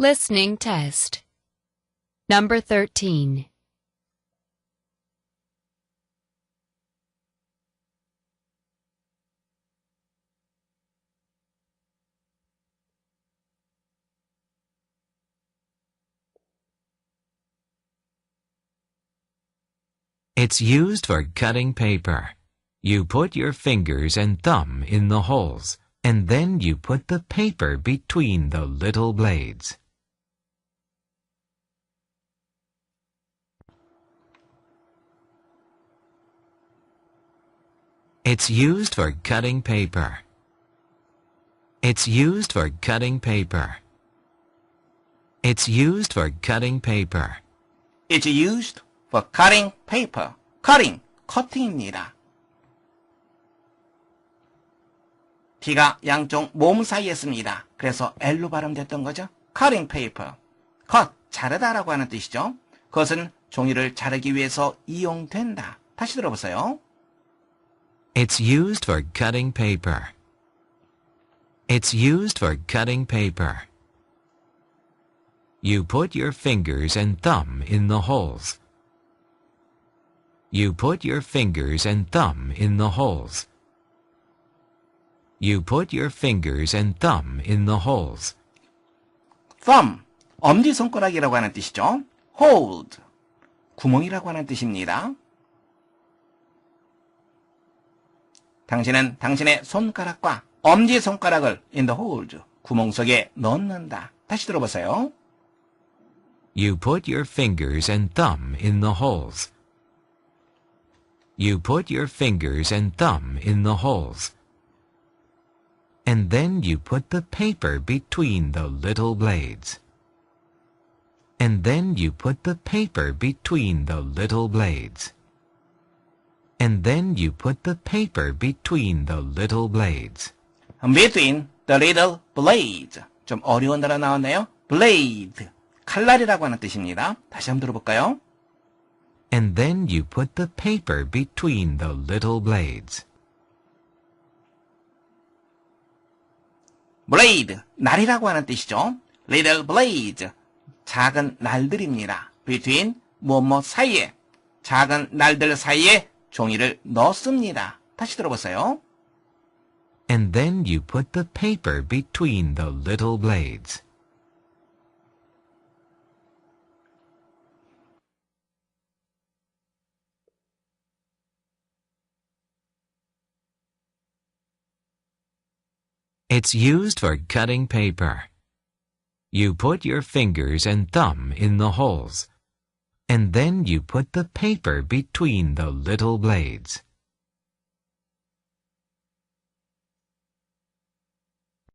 Listening test. Number 13. It's used for cutting paper. You put your fingers and thumb in the holes, and then you put the paper between the little blades. It's used for cutting paper. It's used for cutting paper. It's used for cutting paper. It's used for cutting paper. cutting, 커팅입니다. T가 양쪽 몸 사이에 씁니다. 그래서 L로 발음됐던 거죠. cutting paper. cut, 자르다라고 하는 뜻이죠. 그것은 종이를 자르기 위해서 이용된다. 다시 들어보세요. It's used for cutting paper. It's used for cutting paper. You put your fingers and thumb in the holes. You put your fingers and thumb in the holes. You put your fingers and thumb in the holes. thumb, 엄지손가락이라고 하는 뜻이죠. hold, 구멍이라고 하는 뜻입니다. 당신은 당신의 손가락과 엄지손가락을 in the holes, 구멍 속에 넣는다. 다시 들어보세요. You put your fingers and thumb in the holes. You put your fingers and thumb in the holes. And then you put the paper between the little blades. And then you put the paper between the little blades. And then you put the paper between the little blades. between the little blades. 좀 어려운 단어 나왔네요. blade, 칼날이라고 하는 뜻입니다. 다시 한번 들어볼까요? And then you put the paper between the little blades. blade, 날이라고 하는 뜻이죠. little blades, 작은 날들입니다. between, 뭐뭐 사이에, 작은 날들 사이에 종이를 넣습니다. 다시 들어보세요. And then you put the paper between the little blades. It's used for cutting paper. You put your fingers and thumb in the holes, and then you put the paper between the little blades.